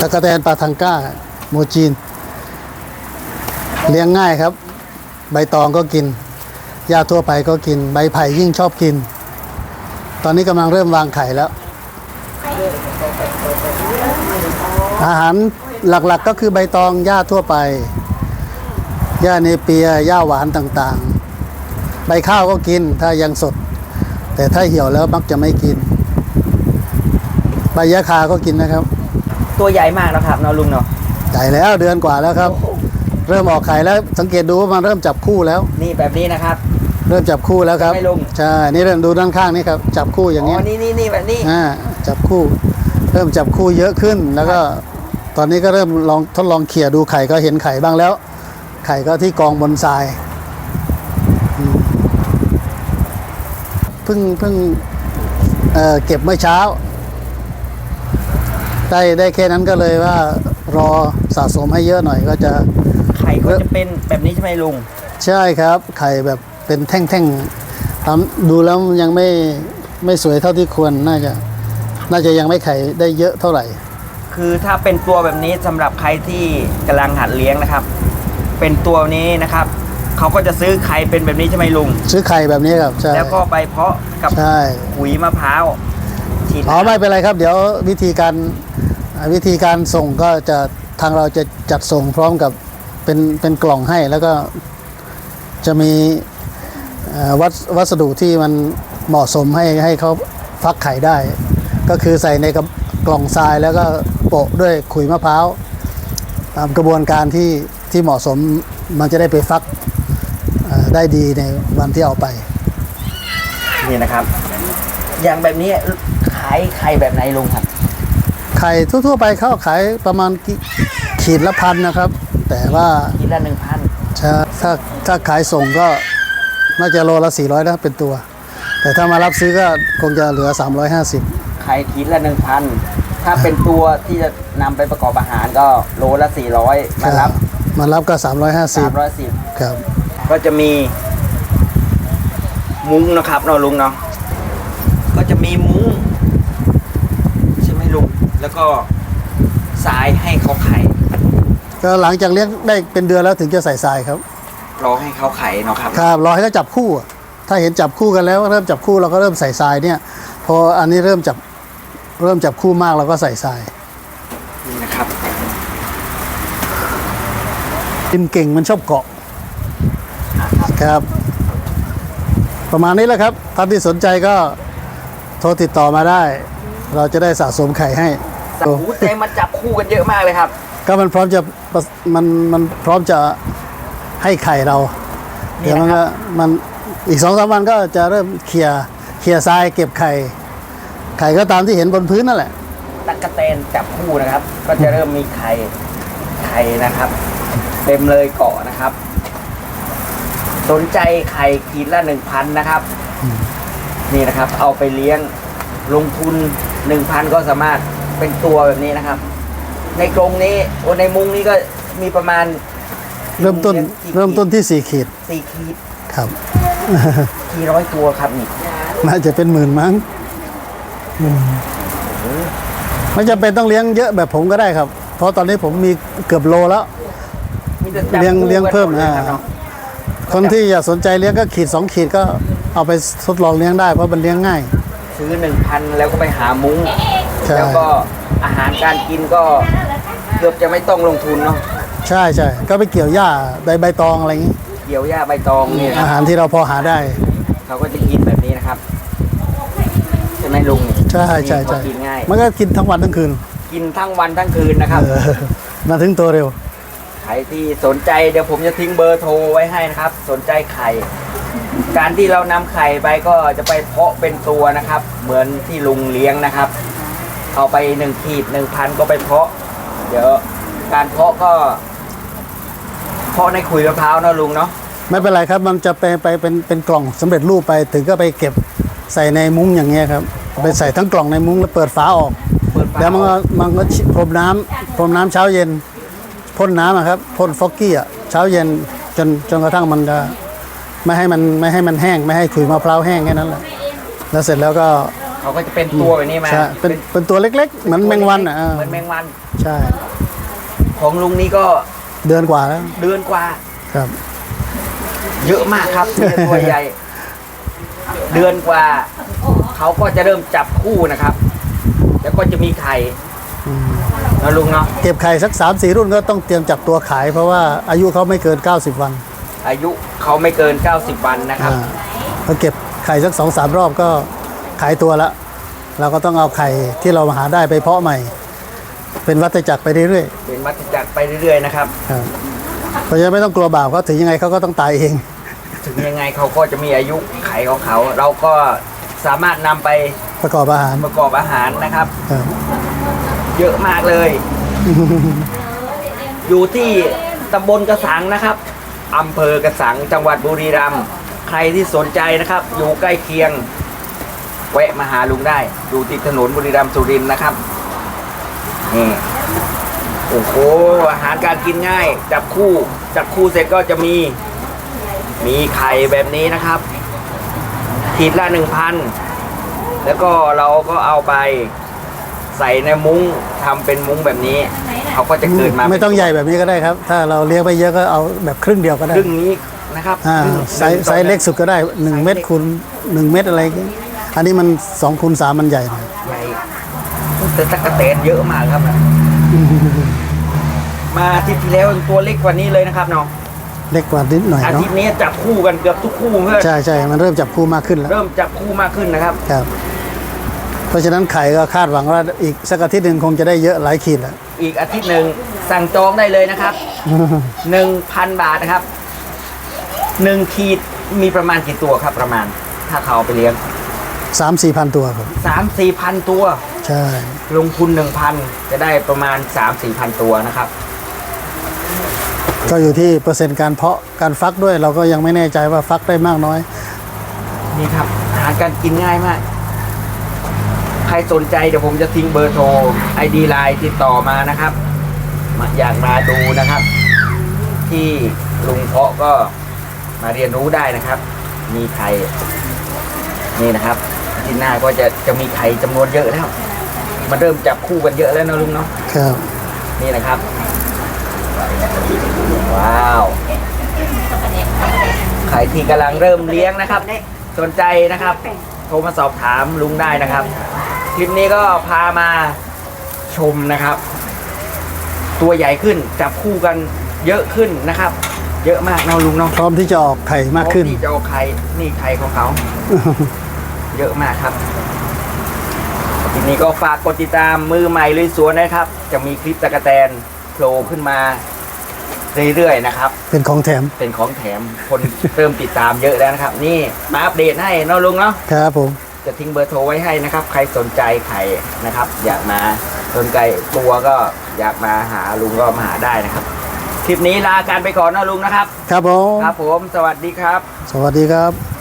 ตะกะแตนปลาทังก้าโมจีน เลี้ยงง่ายครับ ใบตองก็กินหญ้าทั่วไปก็กิน ใบไผ่ยิ่งชอบกิน ตอนนี้กำลังเริ่มวางไข่แล้ว อาหารหลักๆก็คือใบตองหญ้าทั่วไปหญ้าเนเปียหญ้าหวานต่างๆ ใบข้าวก็กินถ้ายังสด แต่ถ้าเหี่ยวแล้วมักจะไม่กิน ใบยะคาก็กินนะครับ ตัวใหญ่มากแล้วครับเนาะลุงเนาะใหญ่แล้วเดือนกว่าแล้วครับ เริ่มออกไข่แล้วสังเกตดูว่ามันเริ่มจับคู่แล้ว นี่แบบนี้นะครับ เริ่มจับคู่แล้วครับไม่ลง ใช่นี่เริ่มดูด้านข้างนี่ครับจับคู่อย่างอ๋นี้อนี่นี่นี่แบบนี้อ่าจับคู่ เริ่มจับคู่เยอะขึ้นแล้วก็ ตอนนี้ก็เริ่มลองทดลองเขี่ยดูไข่ก็เห็นไข่บ้างแล้ว ไข่ก็ที่กองบนทรายอืมเพิ่งเพิ่งเอ่อเก็บเมื่อเช้า ได้ได้แค่นั้นก็เลยว่ารอสะสมให้เยอะหน่อยก็จะ ไข่ก็จะเป็นแบบนี้ใช่ไหมลุง ใช่ครับ ไข่แบบเป็นแท่งๆทำดูแล้วมันยังไม่ไม่สวยเท่าที่ควรน่าจะ น่าจะยังไม่ไข่ได้เยอะเท่าไหร่ คือถ้าเป็นตัวแบบนี้สำหรับใครที่กำลังหัดเลี้ยงนะครับ เป็นตัวนี้นะครับเขาก็จะซื้อไข่เป็นแบบนี้ใช่ไหมลุง ซื้อไข่แบบนี้ครับใช่แล้วก็ไปเพาะกับใช่ขุยมะพร้าวฉีดอ๋อไม่เป็นไรครับ เดี๋ยววิธีการอ่า วิธีการส่งก็จะทางเราจะจัดส่งพร้อมกับเป็นเป็นกล่องให้แล้วก็จะมีวัสวัสดุที่มันเหมาะสมให้ให้เขาฟักไข่ได้ ก็คือใส่ในกระกล่องทรายแล้วก็โปะด้วยขุยมะพร้าวตามกระบวนการที่ที่เหมาะสมมันจะได้ไปฟักได้ดีในวันที่เอาไป นี่นะครับ อย่างแบบนี้ขายไข่แบบไหนลุงครับ ไข่ทั่วๆไปเขาขายประมาณกี่ขีดละพันนะครับ แต่ว่ากินละหนึ่งพันถ้าถ้าถ้าขายส่งก็น่าจะโลละ 400นะเป็นตัว แต่ถ้ามารับซื้อก็คงจะเหลือ 350ไข่ขีดละหนึ่งพันถ้าเป็นตัวที่จะนำไปประกอบอาหารก็โลละสี่ร้อยมารับ มารับก็สามร้อยสิบ350ครับ ก็จะมี มุ้งนะครับเนาะลุงเนาะก็จะมีมุ้งใช่ไหมลุง แล้วก็สายให้เขาไข่ก็หลังจากเลี้ยงได้เป็นเดือนแล้วถึงจะใส่ทรายครับ รอให้เขาไข่เนาะครับ ครับรอให้เขาจับคู่อะถ้าเห็นจับคู่กันแล้วเริ่มจับคู่เราก็เริ่มใส่ทรายเนี่ยพออันนี้เริ่มจับเริ่มจับคู่มากเราก็ใส่ทรายนี่นะครับกินเก่งมันชอบเกาะครับ ประมาณนี้แหละครับท่านที่สนใจก็โทรติดต่อมาได้ เราจะได้สะสมไข่ให้ สัตว์หูใจมันจับคู่กันเยอะมากเลยครับ ก็มันพร้อมจะประมันมันพร้อมจะให้ไข่เรานี่เดี๋ยวมันนะคก็รับมันอีกสองสามวันก็จะเริ่มเคลียร์เคลียร์ทรายเก็บไข่ ไข่ก็ตามที่เห็นบนพื้นนั่นแหละตักกะแตนจับคู่นะครับ ก็จะเริ่มมีไข่ไข่นะครับ เต็มเลยเกาะนะครับ สนใจไข่ขีดละหนึ่งพันนะครับ นี่นะครับ เอาไปเลี้ยงลงทุนหนึ่งพันก็สามารถ เป็นตัวแบบนี้นะครับ ในกรงนี้โอ้ในมุ้งนี้ก็มีประมาณเริ่มต้นกี่เริ่มต้นที่สี่ขีดสี่ขีดครับกี่ร้อยตัวครับนี่น่าจะเป็นหมื่นมั้งอืมไม่จำเป็นต้องเลี้ยงเยอะแบบผมก็ได้ครับ เพราะตอนนี้ผมมีเกือบโลแล้วมีแต่จับเลี้ยงคู่เลี้ยงกันเพิ่มหดเลยอ่าครับเนาะคนที่อยากสนใจเลี้ยงก็ขีดสองขีดก็เอาไปทดลองเลี้ยงได้เพราะมันเลี้ยงง่าย ซื้อหนึ่งพันแล้วก็ไปหามุ้ง ใช่ แล้วก็อาหารการกินก็เกือบจะไม่ต้องลงทุนเนาะใช่ใช่ก็ไปเกี่ยวหญ้าใบใบตองอะไรอย่างนี้เกี่ยวหญ้าใบตองนี่นะอาคหารับรที่เราพอหาได้ เขาก็จะกินแบบนี้นะครับใช่ไหมลุงใช่ใช่ใช่กินง่าย มันก็กินทั้งวันทั้งคืนกินทั้งวันทั้งคืนนะครับ เออมาถึงตัวเร็ว ใครที่สนใจเดี๋ยวผมจะทิ้งเบอร์โทรไว้ให้นะครับ สนใจไข่ การที่เรานำไข่ไปก็จะไปเพาะเป็นตัวนะครับ เหมือนที่ลุงเลี้ยงนะครับ เอาไปหนึ่งขีดหนึ่งพันก็ไปเพาะ เดี๋ยวการเพาะก็ เพาะในขุยมะพร้าวเนอะลุงเนาะไม่เป็นไรครับ มันจะไปไปเป็นเป็นกล่องสำเร็จรูปไป ถึงก็ไปเก็บใส่ในมุ้งอย่างเงี้ยครับ ไปใส่ทั้งกล่องในมุ้งแล้วเปิดฝาออก เปิดฝาแล้วมันก็มันก็พรมน้ำพรมน้ำเช้าเย็นพ่นน้ำอะครับพ่นฟอกกี้อะเช้าเย็นจนจนกระทั่งมันจะไม่ให้มันไม่ให้มันแห้ง ไม่ให้ขุยมะพร้าวแห้งแค่นั้นแหละแล้วเสร็จแล้วก็ เขาก็จะเป็นตัวแบบนี้มาใช่เป็นเป็นตัวเล็ก ๆ เหมือนแมงวันอะอ่าเหมือนแมงวันใช่ใช่ ของลุงนี่ก็เดือนกว่าแล้วเดือนกว่าครับ เยอะมากครับเนี่ยตัวใหญ่ เดือนกว่า เขาก็จะเริ่มจับคู่นะครับ แล้วก็จะมีไข่อืมนะลุงเนาะเก็บไข่สัก3ามสี่รุ่นก็ต้องเตรียมจับตัวขาย เพราะว่าอายุเขาไม่เกิน 90 วัน อายุเขาไม่เกิน 90 วันนะครับอ่าพอเก็บไข่สักสองสามรอบก็ ขายตัวละเราก็ต้องเอาไข่ที่เราหาได้ไปเพาะใหม่ เป็นวัฏจักรไปเรื่อยเป็นวัฏจักรไปเรื่อยๆนะครับ ๆครับเพราะฉะนั้นไม่ต้องกลัวบาปเขาถึงยังไงเขาก็ต้องตายเอง ถึงยังไงเขาก็จะมีอายุไขของเขา เราก็สามารถนำไปประกอบอาหารประกอบอาหารนะครับ ครับ เยอะมากเลย อยู่ที่ตำบลกระสังนะครับอำเภอกระสังจังหวัดบุรีรัมย์ใครที่สนใจนะครับ อยู่ใกล้เคียง แวะมาหาลุงได้อยู่ติดถนนบุรีรัมย์สุรินทร์นะครับนี่โอ้โหอาหารการกินง่าย จับคู่จับคู่เสร็จก็จะมี มีไข่แบบนี้นะครับขีดละหนึ่งพันแล้วก็เราก็เอาไปใส่ในมุ้งทำเป็นมุ้งแบบนี้เขาก็จะเกิดมาไม่ต้องใหญ่แบบนี้ก็ได้ครับ ถ้าเราเลี้ยงไปเยอะก็เอาแบบครึ่งเดียวก็ได้ครึ่งนี้นะครับอ่าครึ่งไซส์ไซส์เล็กสุดก็ได้หนึ่งเม็ดคูณหนึ่งเม็ดอะไรอย่างงี้ อันนี้มันสองคูณสามมันใหญ่หน่อยใหญ่แต่ตะกะเตนเยอะมากครับ มาอาทิตย์ที่แล้วตัวเล็กกว่านี้เลยนะครับน้องเล็กกว่านิดหน่อยอาเนาะทิตย์นี้จับคู่กันเกือบทุกคู่เพื่อนใช่ใช่มันเริ่มจับคู่มากขึ้นแล้วเริ่มจับคู่มากขึ้นนะครับ ครับ เพราะฉะนั้นไข่ก็คาดหวังว่าอีกสักอาทิตย์หนึ่งคงจะได้เยอะหลายขีดแหละอีกอาทิตย์หนึ่งสั่งจองได้เลยนะครับหนึ่งพันบาทนะครับหนึ่งขีดมีประมาณกี่ตัวครับประมาณ ถ้าเขาเอาไปเลี้ยง สามสี่พันตัวครับสามสี่พันตัว ใช่ ลงทุนหนึ่งพันจะได้ประมาณสามสี่พันตัวนะครับก็อยู่ที่เปอร์เซ็นต์การเพาะการฟักด้วย เราก็ยังไม่แน่ใจว่าฟักได้มากน้อย นี่ครับอาหารการกินง่ายมาก ใครสนใจเดี๋ยวผมจะทิ้งเบอร์โทรไอดีไลน์ติดต่อมานะครับมาอยากมาดูนะครับ ที่ลุงเพาะก็มาเรียนรู้ได้นะครับ มีไข่นี่นะครับ ที่หน้าก็จะจะมีไข่จำนวนเยอะแล้ว มันเริ่มจับคู่กันเยอะแล้วนะลุงเนาะครับนี่นะครับ ว้าวใครที่กำลังเริ่มเลี้ยงนะครับ สนใจนะครับ โทรมาสอบถามลุงได้นะครับ คลิปนี้ก็พามาชมนะครับ ตัวใหญ่ขึ้นจับคู่กันเยอะขึ้นนะครับ เยอะมากเนาะลุงเนาะพร้อมที่จะออกไข่มากขึ้นพร้อที่จะเอาไข่นี่ไข่ของเขา เยอะมากครับทีนี้ก็ฝากกดติดตามมือใหม่ลุยสวนนะครับ จะมีคลิปตะกะแตนโผล่ขึ้นมาเรื่อยๆนะครับ เป็นของแถม เป็นของแถมคนเริ่มติดตามเยอะแล้วนะครับ นี่มาอัปเดตให้เนาะลุงเนาะครับผมจะทิ้งเบอร์โทรไว้ให้นะครับ ใครสนใจไข่นะครับ อยากมาสนใจตัวก็อยากมาหาลุงก็มาหาได้นะครับ คลิปนี้ลาการไปก่อนเนาะลุงนะครับ ครับผม ครับผม สวัสดีครับ สวัสดีครับ